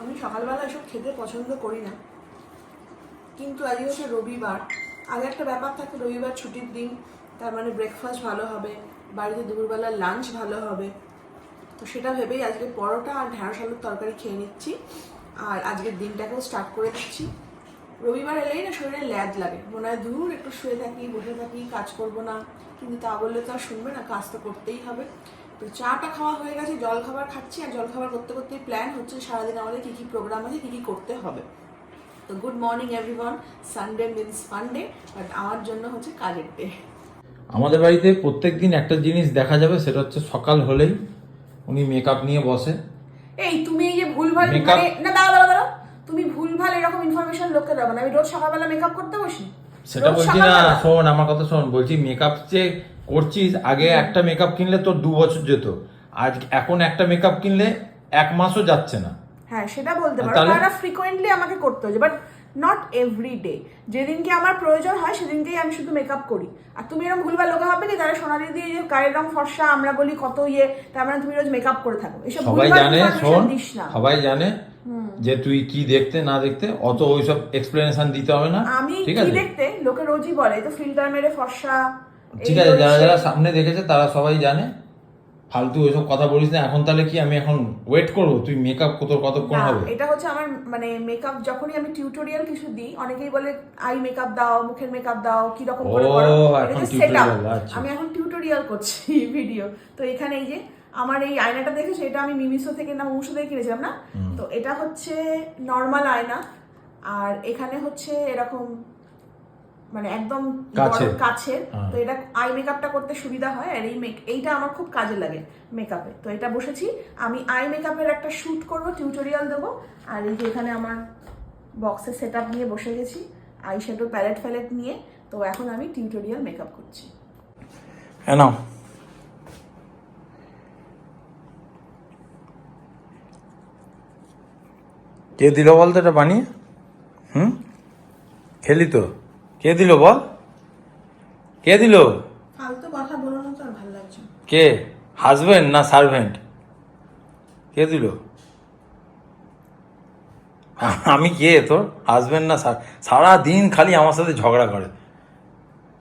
আমি সকালবেলা এসব খেতে পছন্দ করি না। কিন্তু আজকে হচ্ছে রবিবার। আগে একটা ব্যাপার থাকে, রবিবার ছুটির দিন, তার মানে ব্রেকফাস্ট ভালো হবে, বাড়িতে দুপুরবেলা লাঞ্চ ভালো হবে। তো সেটা ভেবেই আজকে পরোটা আর ঢ্যাঁড়স আলুর তরকারি খেয়ে নিচ্ছি। আর আজকের দিনটাকেও স্টার্ট করে দিচ্ছি। রবিবার এলেই না শরীরে ল্যাদ লাগে। মনে হয় দূর একটু শুয়ে থাকি, বসে থাকি, কাজ করব না। কিন্তু তা বললে তো আর শুনবে না, কাজ তো করতেই হবে। তো চাটা খাওয়া হয়ে গেছে জল খাবার খাচ্ছি আর জল খাবার করতে করতেই প্ল্যান হচ্ছে সারাদিন আমাদের কী কী প্রোগ্রাম আছে কী কী করতে হবে। তো good morning everyone Sunday means funday but আমার জন্য হচ্ছে কাজের ডে আমাদের বাড়িতে প্রত্যেকদিন একটা জিনিস দেখা যাবে সেটা হচ্ছে সকাল হলেই উনি মেকআপ নিয়ে বসে। এই তুমি এই যে ভুলভাল মানে না দাঁড়া দাঁড়া দাঁড়া তুমি ভুলভাল এরকম ইনফরমেশন লোককে দেবো না। আমি রোজ সকালবেলা মেকআপ করতে বসি? সেটা বলছি না শোন আমার কথা শোন বলছি মেকআপ যে করছিস আগে একটা মেকআপ কিনলে তোর দু বছর যেত। আজ এখন একটা মেকআপ কিনলে এক মাসও যাচ্ছে না। হ্যাঁ সেটা বলতে পারো? তারা ফ্রিকোয়েন্টলি আমাকে করতে হচ্ছে বাট নট এভরি ডে যেদিনকে আমার প্রয়োজন হয় সেদিনকেই আমি শুধু মেকআপ করি। আর তুমি এরকম ভুলভাল লোকে হবে কি তারা সোনালি দিয়ে যে গায়ের রং ফর্সা আমরা বলি কত ইয়ে তার মানে তুমি রোজ মেকআপ করে থাকো। এসব সবাই জানে শোন সবাই জানে যে তুই কি দেখতে না দেখতে অত ওইসব এক্সপ্লেনেশন দিতে হবে না। আমি কি দেখতে? লোকে রোজই বলে তো ফিল্টার মেরে ফর্সা ঠিক আছে যারা যারা সামনে দেখেছে তারা সবাই জানে। ফালতু ওইসব কথা বলিস না এখন তাহলে কি আমি এখন ওয়েট করব? তুই মেকআপ কত কতক্ষণ হবে? এটা হচ্ছে আমার মানে মেকআপ যখনই আমি টিউটোরিয়াল কিছু দিই অনেকেই বলে আই মেকআপ দাও মুখের মেকআপ দাও কি রকম করে করো? আচ্ছা। আমি এখন টিউটোরিয়াল করছি ভিডিও তো এখানে এই যে আমার এই আয়নাটা দেখেছ এটা আমি মিমিসো থেকে না মুমসো থেকে কিনেছিলাম না? তো এটা হচ্ছে নর্মাল আয়না। আর এখানে হচ্ছে এরকম মানে একদম। কাছের হ্যাঁ। তো এটা আই মেকআপটা করতে সুবিধা হয় আর এই মেক এইটা আমার খুব কাজে লাগে মেকআপে তো এটা বসেছি। আমি আই মেকআপের একটা শ্যুট করব টিউটোরিয়াল দেবো। আর এই যে এখানে আমার বক্সের সেট নিয়ে বসে গেছি আই শ্যাডো প্যালেট ফ্যালেট নিয়ে। তো এখন আমি টিউটোরিয়াল মেকআপ করছি। কেন কে দিল বল তো এটা বানিয়ে? হুম? খেলি তো। কে দিল বল? কে দিল? ফালতু কথা বলো না তো ভালো লাগছে কে? হাজবেন্ড না সার্ভেন্ট কে দিল? আমি কে তোর? হাজবেন্ড না সারা দিন খালি আমার সাথে ঝগড়া করে।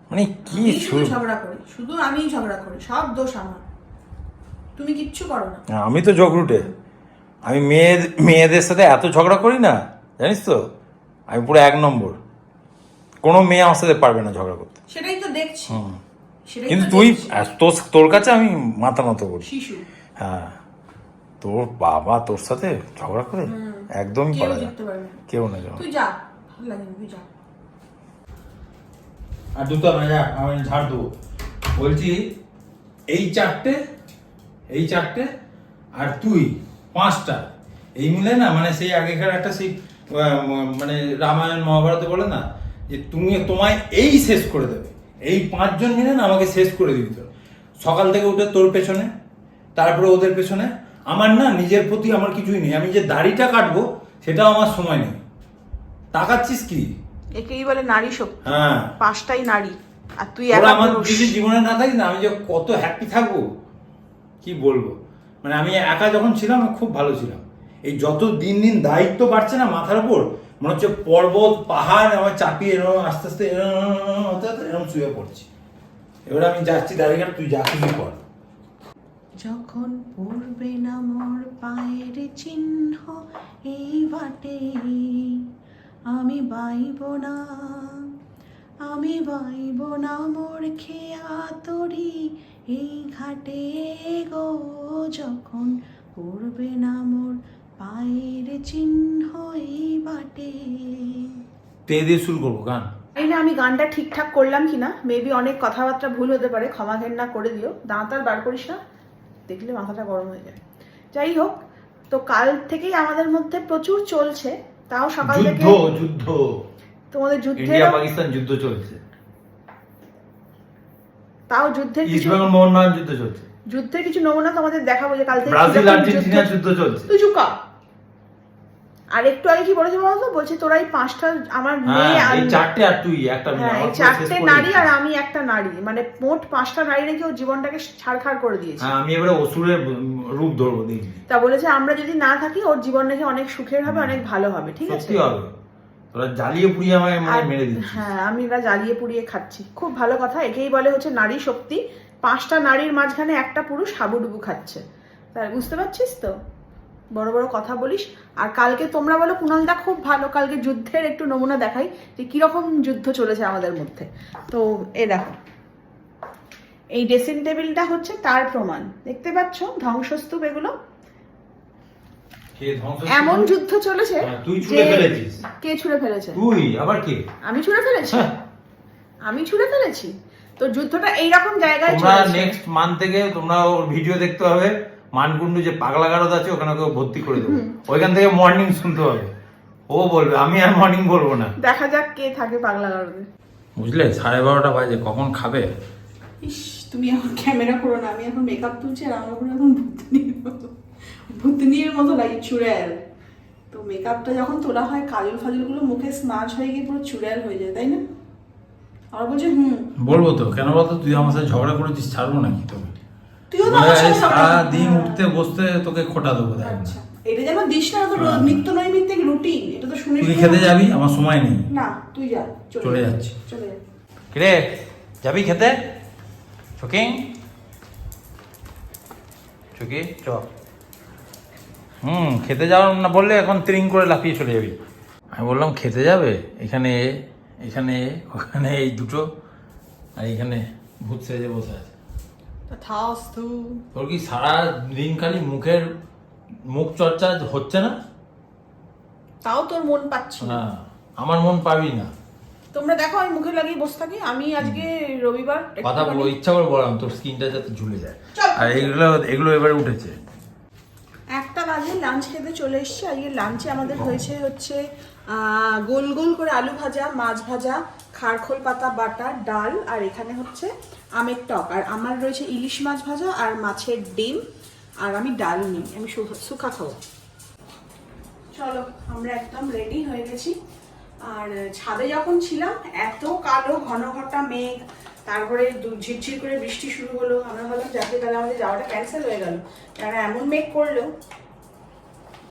মানে কি শুরু ঝগড়া করি শুধু আমি ঝগড়া করি সব দোষ আমার। তুমি কিচ্ছু করো না। আমি তো জগরুটে। আমি মেয়ে মেয়েদের সাথে এত ঝগড়া করি না জানিস তো? আমি পুরো এক নম্বর। কোনো মেয়ে আমার সাথে পারবে না ঝগড়া করতে। সেটাই তো দেখছি। হুম। কিন্তু তুই। তোর তোর কাছে আমি মাথা নত করি। শিশু। হ্যাঁ। তোর বাবা তোর সাথে ঝগড়া করে একদমই করা যায় কেউ না যাও যা তুই যা। আর দুটো না যা আমি ঝাড় দেবো। বলছি এই চারটে এই চারটে আর তুই পাঁচটা। এই মিলে না মানে সেই আগেকার একটা সেই মানে রামায়ণ মহাভারতে বলে না? যে তুমি তোমায় এই শেষ করে দেবে। এই পাঁচজন মিলে না আমাকে শেষ করে দিবি তোর সকাল থেকে উঠে তোর পেছনে তারপরে ওদের পেছনে। আমার না নিজের প্রতি আমার কিছুই নেই। আমি যে দাড়িটা কাটবো সেটাও আমার সময় নেই। তাকাচ্ছিস কি? একেই বলে নারী শক্তি। হ্যাঁ। পাঁচটাই নারী। আর তুই একা আমার যদি জীবনে না থাকি না আমি যে কত হ্যাপি থাকব? কি বলব? মানে আমি একা যখন ছিলাম খুব ভালো ছিলাম। এই যত দিন দিন দায়িত্ব বাড়ছে না মাথার উপর মনে হচ্ছে পর্বত, পাহাড়, আমার চাপিয়ে এরকম আস্তে আস্তে হতে হতে এরকম শুয়ে পড়ছি। এবার আমি যাচ্ছি, দাঁড়িয়ে তুই যা কিছু কর। যখন পড়বে না মোর পায়ের চিহ্ন এই বাটে, আমি বাইব না, আমি বাইব না মোর খেয়া তরি এই ঘাটে গো। যখন পড়বে না মোর পায়ের চিহ্ন এই বাটে। তে দিয়ে শুরু করব গান? এই না আমি গানটা ঠিকঠাক করলাম কিনা মেবি অনেক কথাবার্তা ভুল হতে পারে ক্ষমা ঘেন্না করে দিও। দাঁত আর বার করিস না দেখলে মাথাটা গরম হয়ে যায়। যাই হোক তো কাল থেকেই আমাদের মধ্যে প্রচুর চলছে তাও সকাল থেকে যুদ্ধ। যুদ্ধ তোমাদের যুদ্ধের ইন্ডিয়া পাকিস্তান যুদ্ধ চলছে। তাও যুদ্ধের কিছু মোহনবাগান যুদ্ধ চলছে। যুদ্ধের কিছু নমুনা তোমাদের দেখাবো যে কাল থেকে ব্রাজিল কীরকম আর্জেন্টিনার যুদ্ধ- যুদ্ধ চলছে। তুই চুকা আর একটু আগে কি বলেছে বলতো? বলছে তোরা এই পাঁচটা আমার মেয়ে হ্যাঁ আর চারটে আর তুই একটা মেয়ে হ্যাঁ চারটে নারী আর আমি একটা নারী। মানে মোট পাঁচটা নারী রেখে ওর জীবনটাকে ছাড়খাড় করে দিয়েছে। হ্যাঁ আমি এবারে অসুরের রূপ ধরবো দেখবি। তা বলেছে আমরা যদি না থাকি ওর জীবন নাকি অনেক সুখের হবে অনেক ভালো হবে ঠিক আছে? সত্যি হবে। তোরা জ্বালিয়ে পুড়িয়ে আমায় মানে মেরে দিচ্ছিস। হ্যাঁ আমি এবার জ্বালিয়ে পুড়িয়ে খাচ্ছি। খুব ভালো কথা একেই বলে হচ্ছে নারী শক্তি। পাঁচটা নারীর মাঝখানে একটা পুরুষ হাবুডুবু খাচ্ছে। তাই বুঝতে পারছিস তো? বড় বড় কথা বলিস। আর কালকে তোমরা বলো কুণালদা খুব ভালো। কালকে যুদ্ধের একটু নমুনা দেখাই যে কীরকম যুদ্ধ চলেছে আমাদের মধ্যে। তো এ দেখো। এই ড্রেসিং টেবিলটা হচ্ছে তার প্রমাণ। দেখতে পাচ্ছ ধ্বংসস্তূপ এগুলো? এমন যুদ্ধ চলেছে হ্যাঁ, তুই ছুঁড়ে ফেলেছিস। কে ছুঁড়ে ফেলেছে? তুই আবার কে? আমি ছুঁড়ে ফেলেছি। হ্যাঁ। আমি ছুঁড়ে ফেলেছি। তো যুদ্ধটা এইরকম জায়গায় তোমরা চলেছে। নেক্সট মান্থ থেকে তোমরা ওর ভিডিও দেখতে হবে। মানকুণ্ডু যে পাগলা গারদ আছে ওখানে ওকে ভর্তি করে দেবো। ওইখান থেকে মর্নিং শুনতে হবে। ও বলবে আমি আর মর্নিং বলব না। দেখা যাক কে থাকে পাগলা গারদে বুঝলে? সাড়ে বারোটা বাজে কখন খাবে? ইস তুমি এখন ক্যামেরা করো না আমি এখন মেকআপ তুলছি আর আমার উপরে এখন ভূতনির মতো। ভূতনির মতো লাগে চুড়েল। তো মেকআপটা যখন তোলা হয় কাজল ফাজলগুলো মুখে স্মাচ হয়ে গিয়ে পুরো চুড়েল হয়ে যায় তাই না? আর বলছে হুম। বলব তো কেন বলতো? তুই আমার সাথে ঝগড়া করেছিস ছাড়বো নাকি তোকে? তুইও তো আমার সাথে সারা দিন উঠতে বসতে তোকে খোটা দেবো দেখ আচ্ছা এটা যেন দিস না তো হ্যাঁ। নিত্য নৈমিত্তিক রুটিন এটা তো শুনে তুই খেতে যাবি? আমার সময় নেই। না তুই যা চলে যা। যাচ্ছি। চলে যা। কিরে যাবি খেতে? চুকি চুকি চ। হুম খেতে যাওয়ার না বললে এখন ত্রিং করে লাফিয়ে চলে যাবি। আমি বললাম খেতে যাবে? এখানে এ, এখানে এ, ওখানে এই দুটো আর এখানে ভূত সেজে বসে আছে। তথাস্তু তোর কি সারা দিন খালি মুখের মুখ চর্চা হচ্ছে না? তাও তোর মন পাচ্ছি না। হ্যাঁ আমার মন পাবি না। তোমরা দেখো আমি মুখে লাগিয়ে বসে থাকি। আমি আজকে রবিবার কথা একটুখানি- বল- ইচ্ছা করে বললাম তোর স্কিনটা যাতে ঝুলে যায়। আর এগুলো এগুলো এবারে উঠেছে। একটা বাজে লাঞ্চ খেতে চলে এসেছি। আজকে লাঞ্চে আমাদের হয়েছে হচ্ছে আহ, গোল গোল করে আলু ভাজা মাছ ভাজা খারখোল পাতা, বাটা, ডাল, আর এখানে হচ্ছে আমের টক। আর আমার রয়েছে ইলিশ মাছ ভাজা আর মাছের ডিম, আর আমি ডাল নিই। আমি শুকা খাব। চলো, আমরা একদম রেডি হয়ে গেছি। আর ছাদে যখন ছিলাম, এত কালো ঘন ঘটা মেঘ, তারপরে ঝিরঝির করে বৃষ্টি শুরু হলো। আমরা ভাবলাম যাতে তাহলে আমাদের যাওয়াটা ক্যান্সেল হয়ে গেল। কারণ এমন মেঘ করল।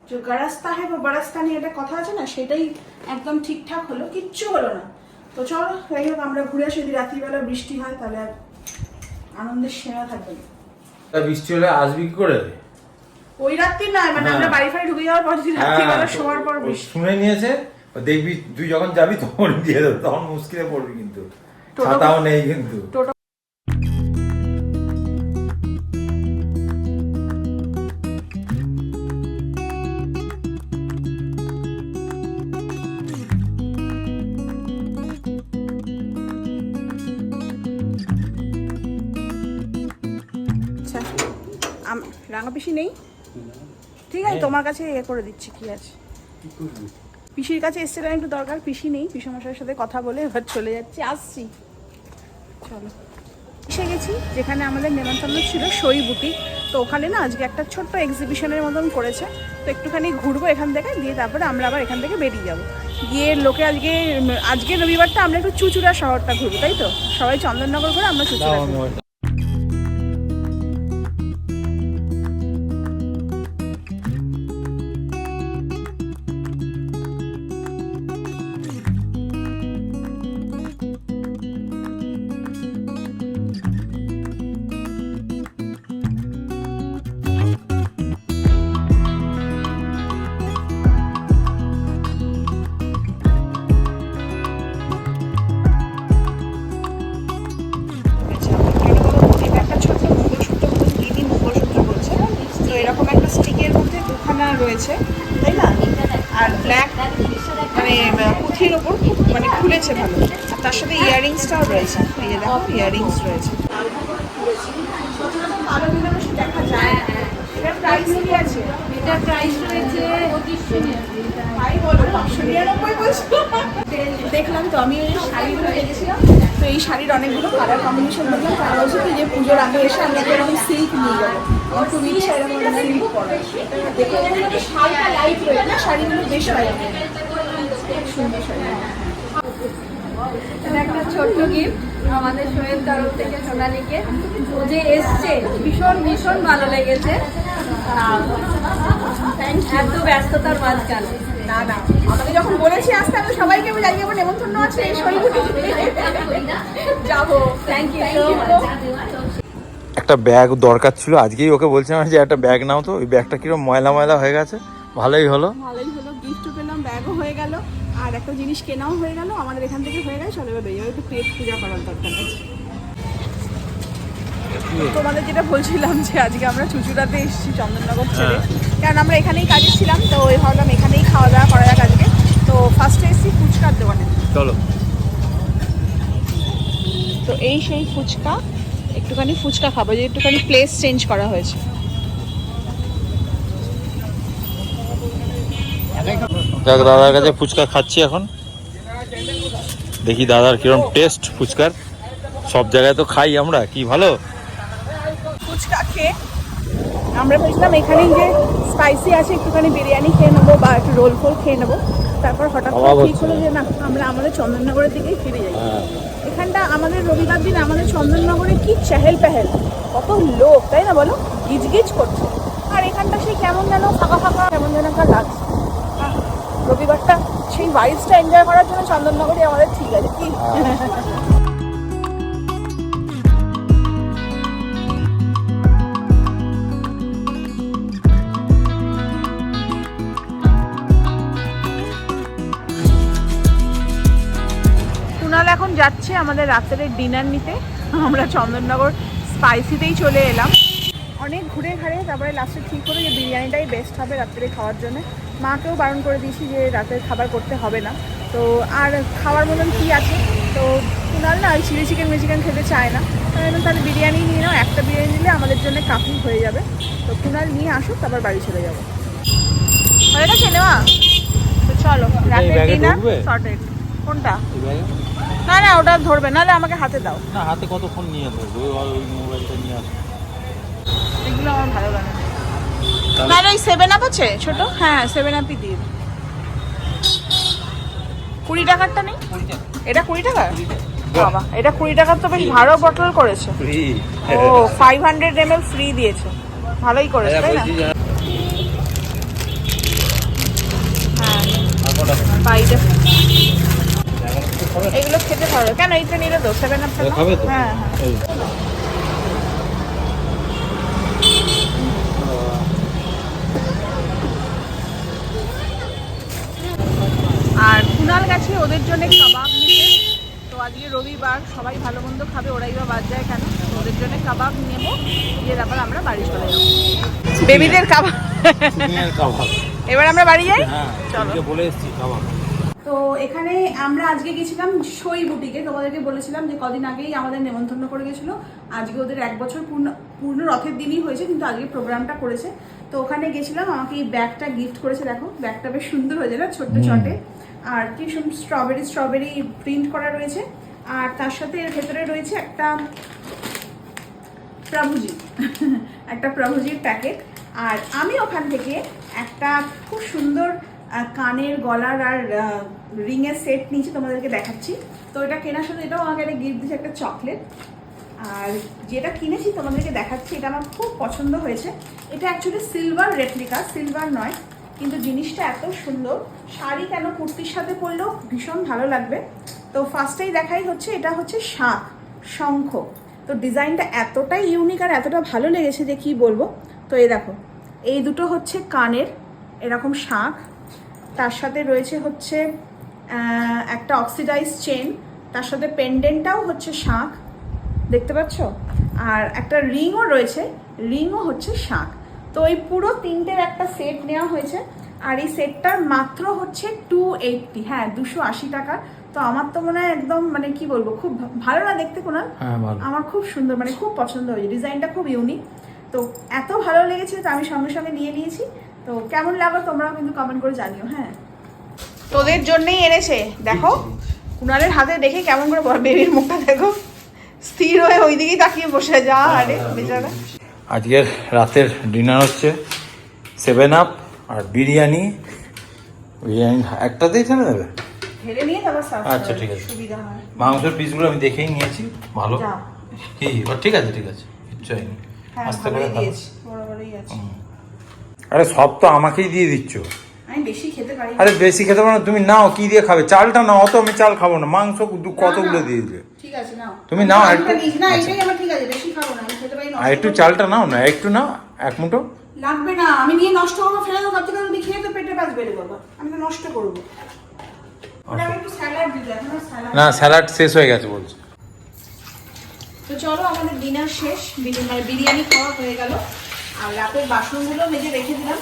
যে গারাস্তা হ্যাঁ বা বারাস্তা নিয়ে একটা কথা আছে না, সেটাই একদম ঠিকঠাক হলো। কিচ্ছু হলো না। তো চলো যাই হোক আমরা ঘুরে আসি যদি রাত্রিবেলা বৃষ্টি হয় তাহলে আর আনন্দের সেরা থাকবে তা বৃষ্টি হলে আসবি কি করে? ওই রাত্রি নয় মানে আমরা হ্যাঁ। বাড়ি ফাড়ি ঢুকে যাওয়ার পর যদি রাত্রিবেলা শোয়ার পর বৃষ্টি। শুনে নিয়েছে দেখবি তুই যখন যাবি তখন দিয়ে দেবো তখন মুশকিলে পড়বি কিন্তু। ছাতাও নেই কিন্তু। রাঙা পিসি নেই? ঠিক আছে তোমার কাছে ইয়ে করে দিচ্ছি কি আছে? পিসির কাছে এসেছিলাম একটু দরকার পিসি নেই পিসমশাইয়ের সাথে কথা বলে এবার চলে যাচ্ছি আসছি। চলো। এসে গেছি যেখানে আমাদের নেমন্তন্ন ছিল সই বুটিক। তো ওখানে না আজকে একটা ছোট্ট এক্সিবিশনের মতন করেছে। তো একটুখানি ঘুরবো এখান থেকে দিয়ে তারপরে আমরা আবার এখান থেকে বেরিয়ে যাব। গিয়ে লোকে আজকে আজকে রবিবারটা আমরা একটু চুচুড়া শহরটা ঘুরবো তাই তো? সবাই চন্দননগর করে আমরা চুচুড়া রয়েছে তাই না? আর ব্ল্যাক মানে পুঁথির ওপর খুব মানে খুলেছে ভালো। আর তার সাথে ইয়াররিংসটাও রয়েছে। এই যে দেখো ইয়াররিংস রয়েছে। দেখা যায় এটার প্রাইস কি আছে? এটার প্রাইস রয়েছে পঁচিশশো বলো পাঁচশো নিরানব্বই বলছো? দেখলাম তো আমি ওই শাড়িগুলো দেখছিলাম। তো এই শাড়ির অনেকগুলো কালার কম্বিনেশন দেখলাম। তারা বলছে কি যে পুজোর আগে এসে আমি একটা এরকম সিল্ক নিয়ে যাব। আমার খুব ইচ্ছা এরকম সিল্ক না? শাড়িগুলো বেশ লাইট সুন্দর শাড়ি। একটা ছোট্ট গিফট আমাদের শোয়ের তরফ থেকে সোনালীকে। ও যে এসছে, ভীষণ ভীষণ ভালো লেগেছে। এত ব্যস্ততার মাঝখানে। না না আমাকে যখন বলেছি আসতে আমি সবাইকে আমি জানিয়ে আমার নেমন্তন্ন আছে যাব। থ্যাংক ইউ একটা ব্যাগ দরকার ছিল আজকেই ওকে বলছিলাম যে একটা ব্যাগ নাও তো ওই ব্যাগটা কীরকম ময়লা ময়লা হয়ে গেছে ভালোই হলো। ভালোই হলো গিফটও পেলাম ব্যাগও হয়ে গেল আর একটা জিনিস কেনাও হয়ে গেল আমাদের এখান থেকে হয়ে গেল বেরিয়ে একটু পেট পূজা করার দরকার আছে। তোমাদের যেটা বলছিলাম যে আজকে আমরা চুচুড়াতে এসেছি চন্দননগর ছেড়ে। কারণ আমরা এখানেই কাজে ছিলাম তো ওই ভাবলাম এখানেই খাওয়া দাওয়া করা যাক আজকে। তো ফার্স্টে এসেছি ফুচকার দোকানে। চলো। তো এই সেই ফুচকা একটুখানি ফুচকা খাব যে একটুখানি প্লেস চেঞ্জ করা হয়েছে। দাদার কাছে ফুচকা খাচ্ছি এখন। দেখি দাদার কীরকম টেস্ট ফুচকার। সব জায়গায় তো খাই আমরা কি ভালো? খেয়ে আমরা ভেবেছিলাম এখানেই যে স্পাইসি আছে একটুখানি বিরিয়ানি খেয়ে নেব বা একটু রোল ফোল খেয়ে নেব। তারপর হঠাৎ করে ঠিক হলো যে না আমরা আমাদের চন্দননগরের দিকেই ফিরে যাই। হ্যাঁ। এখানটা আমাদের রবিবার দিন আমাদের চন্দননগরে কি চেহেল পেহেল কত লোক তাই না বলো? গিজ গিজ করছে। আর এখানটা সেই কেমন যেন ফাঁকা ফাঁকা কেমন যেন একটা লাগছে। রবিবারটা সেই ভাইবসটা এনজয় করার জন্য চন্দননগরই আমাদের ঠিক আছে। কি? কুণাল এখন যাচ্ছে আমাদের রাত্রের ডিনার নিতে। আমরা চন্দননগর স্পাইসিতেই চলে এলাম। অনেক ঘুরে ঘাড়ে তারপরে লাস্টে ঠিক হলো যে বিরিয়ানিটাই বেস্ট হবে রাত্রে খাওয়ার জন্য। মাকেও বারণ করে দিয়েছি যে রাতের খাবার করতে হবে না। তো আর খাওয়ার মতন কী আছে? তো কুণাল না ওই চিলি চিকেন চিকেন খেতে চায় না। তাই তাহলে বিরিয়ানি নিয়ে নাও একটা বিরিয়ানি নিলে আমাদের জন্য কাফি হয়ে যাবে। তো কুণাল নিয়ে আসুক তারপর বাড়ি চলে যাব। তো চলো রাতের ডিনার? সর্টেড কোনটা? ওটা ধরবে নাহলে আমাকে হাতে দাও। না হাতে কতক্ষণ নিয়ে ধরবো? ওই মোবাইলটা নিয়ে আসব এগুলো আমার ভালো লাগে না। ওই সেভেন আপ আছে? ছোট? হ্যাঁ সেভেন আপই দিই। কুড়ি টাকারটা নেই? এটা কুড়ি টাকা? বাবা এটা কুড়ি টাকার তো বেশ ভালো বটল করেছে। ও ফাইভ হান্ড্রেড এম ফ্রি দিয়েছে। ভালোই করেছে তাই না? হ্যাঁ। এগুলো খেতে পারবে কেন এইটা নিলে নাও। খাবে তো? হ্যাঁ হ্যাঁ। আর কুনাল গেছে ওদের জন্য কাবাব নিতে তো আজকে রবিবার সবাই ভালো মন্দ খাবে ওরাই বা বাদ যায় কেন? ওদের জন্য কাবাব নেব দিয়ে তারপর আমরা বাড়ি চলে যাব। বেবিদের কাবাব। এবার আমরা বাড়ি যাই? হ্যাঁ চলো। বলে এসেছি কাবাব। তো এখানে আমরা আজকে গেছিলাম সই বুটিকে। তোমাদেরকে বলেছিলাম যে কদিন আগেই আমাদের নেমন্তন্ন করে গেছিল। আজকে ওদের এক বছর পূর্ণ পূর্ণ রথের দিনই হয়েছে কিন্তু আজকে প্রোগ্রামটা করেছে। তো ওখানে গেছিলাম আমাকে এই ব্যাগটা গিফট করেছে দেখো ব্যাগটা বেশ সুন্দর হয়েছে না ছোট্ট চটে। আর কি সুন্দর স্ট্রবেরি স্ট্রবেরি প্রিন্ট করা রয়েছে। আর তার সাথে এর ভেতরে রয়েছে একটা প্রভুজি। একটা প্রভুজির প্যাকেট। আর আমি ওখান থেকে একটা খুব সুন্দর কানের গলার আর রিংয়ের সেট নিয়েছি তোমাদেরকে দেখাচ্ছি। তো এটা কেনার সাথে এটাও আমাকে একটা গিফট দিয়েছে, একটা চকলেট আর যেটা কিনেছি তোমাদেরকে দেখাচ্ছি, এটা আমার খুব পছন্দ হয়েছে। এটা অ্যাকচুয়ালি সিলভার রেপ্লিকা সিলভার নয়, কিন্তু জিনিসটা এত সুন্দর। শাড়ি কেন কুর্তির সাথে পরলেও ভীষণ ভালো লাগবে। তো ফার্স্টেই দেখাই হচ্ছে, এটা হচ্ছে শাঁখ শঙ্খ। তো ডিজাইনটা এতটাই ইউনিক আর এতটা ভালো লেগেছে যে কি বলব? তো এই দেখো, এই দুটো হচ্ছে কানের, এরকম শাঁখ তার সাথে রয়েছে হচ্ছে একটা অক্সিডাইজ চেন তার সাথে পেন্ডেন্টটাও হচ্ছে শাঁখ দেখতে পাচ্ছ? আর একটা রিংও রয়েছে রিংও হচ্ছে শাঁখ। তো এই পুরো তিনটের একটা সেট নেওয়া হয়েছে আর এই সেটটার মাত্র হচ্ছে টু এইটটি হ্যাঁ দুশো আশি টাকা। তো আমার তো মনে হয় একদম মানে কি বলব খুব ভালো না দেখতে কোনো। হ্যাঁ আমার খুব সুন্দর মানে খুব পছন্দ হয়েছে ডিজাইনটা খুব ইউনিক তো এত ভালো লেগেছে তো আমি সঙ্গে সঙ্গে নিয়ে নিয়েছি। তো কেমন লাগল তোমরাও কিন্তু কমেন্ট করে জানিও হ্যাঁ? তোদের জন্যই এনেছে দেখো কুনালের হাতে দেখে কেমন করে বেবির মুখটা দেখো। স্থির হয়ে ওই দিকেই তাকিয়ে বসে যা আরে বেচারা। আজকের রাতের ডিনার হচ্ছে সেভেন আপ আর বিরিয়ানি। বিরিয়ানি একটাতেই ছেড়ে দেবে? আচ্ছা, ঠিক আছে। সুবিধা মাংসের পিসগুলো আমি দেখেই নিয়েছি ভালো। কি ঠিক আছে ঠিক আছে কিচ্ছু হয়নি। হ্যাঁ আস্তে করে খাব। দিয়েছি বড় বড়ই আছে হুম। আরে সব তো আমাকেই দিয়ে দিচ্ছ। আমি বেশি খেতে পারি আরে বেশি খেতে পারো না তুমি নাও কি দিয়ে খাবে? চালটা নাও অত আমি চাল খাব না মাংস কতগুলো। দিয়ে দিলে ঠিক আছে নাও। তুমি নাও একটু- না আচ্ছা। এটাই আমার ঠিক আছে বেশি খাব না আমি খেতে পারি না। আর একটু চালটা নাও না একটু নাও এক মুঠো। লাগবে না আমি নিয়ে নষ্ট করব ফেলে দেবো তার থেকে তুমি খেয়ে তো পেটে বাঁচবে রে বাবা। আমি তো নষ্ট করব। স্যালাড না স্যালাড শেষ হয়ে গেছে বলছে। তো চলো আমাদের ডিনার শেষ মানে বিরিয়ানি খাওয়া হয়ে গেল। আর রাতের বাসনগুলো মেজে রেখে দিলাম।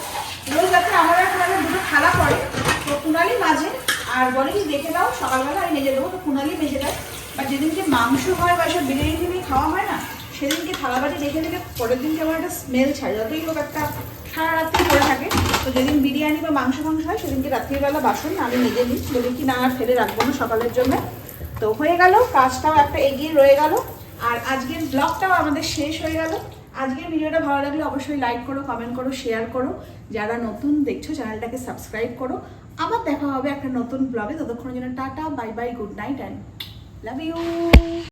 রোজ রাতে আমার আর কুণালের দুটো থালা পড়ে, তো কুণালি মাঝে। আর বলে কি দেখে দাও, সকালবেলা আমি মেজে দেবো, তো কুণালি মেজে দেয়। বা যেদিনকে মাংস হয় বা সব বিরিয়ানি টিরিয়ানি খাওয়া হয় না, সেদিনকে থালা বাটি রেখে দিলে পরের দিনকে আমার একটা স্মেল ছাড়ে। যতই হোক একটা সারা রাত্রি পড়ে থাকে, তো যেদিন বিরিয়ানি বা মাংস মাংস হয়, সেদিনকে রাত্রিবেলা বাসন আমি মেজে নিই বলি কি না আর ফেলে রাখব না সকালের জন্য। তো হয়ে গেল, কাজটাও একটা এগিয়ে রয়ে গেল। আর আজকের ব্লগটাও আমাদের শেষ হয়ে গেল। আজকের ভিডিওটা ভালো লাগলে অবশ্যই লাইক করো কমেন্ট করো শেয়ার করো। যারা নতুন দেখছ, চ্যানেলটাকে সাবস্ক্রাইব করো। আবার দেখা হবে একটা নতুন ব্লগে ততক্ষণের জন্য tata bye bye good night and love you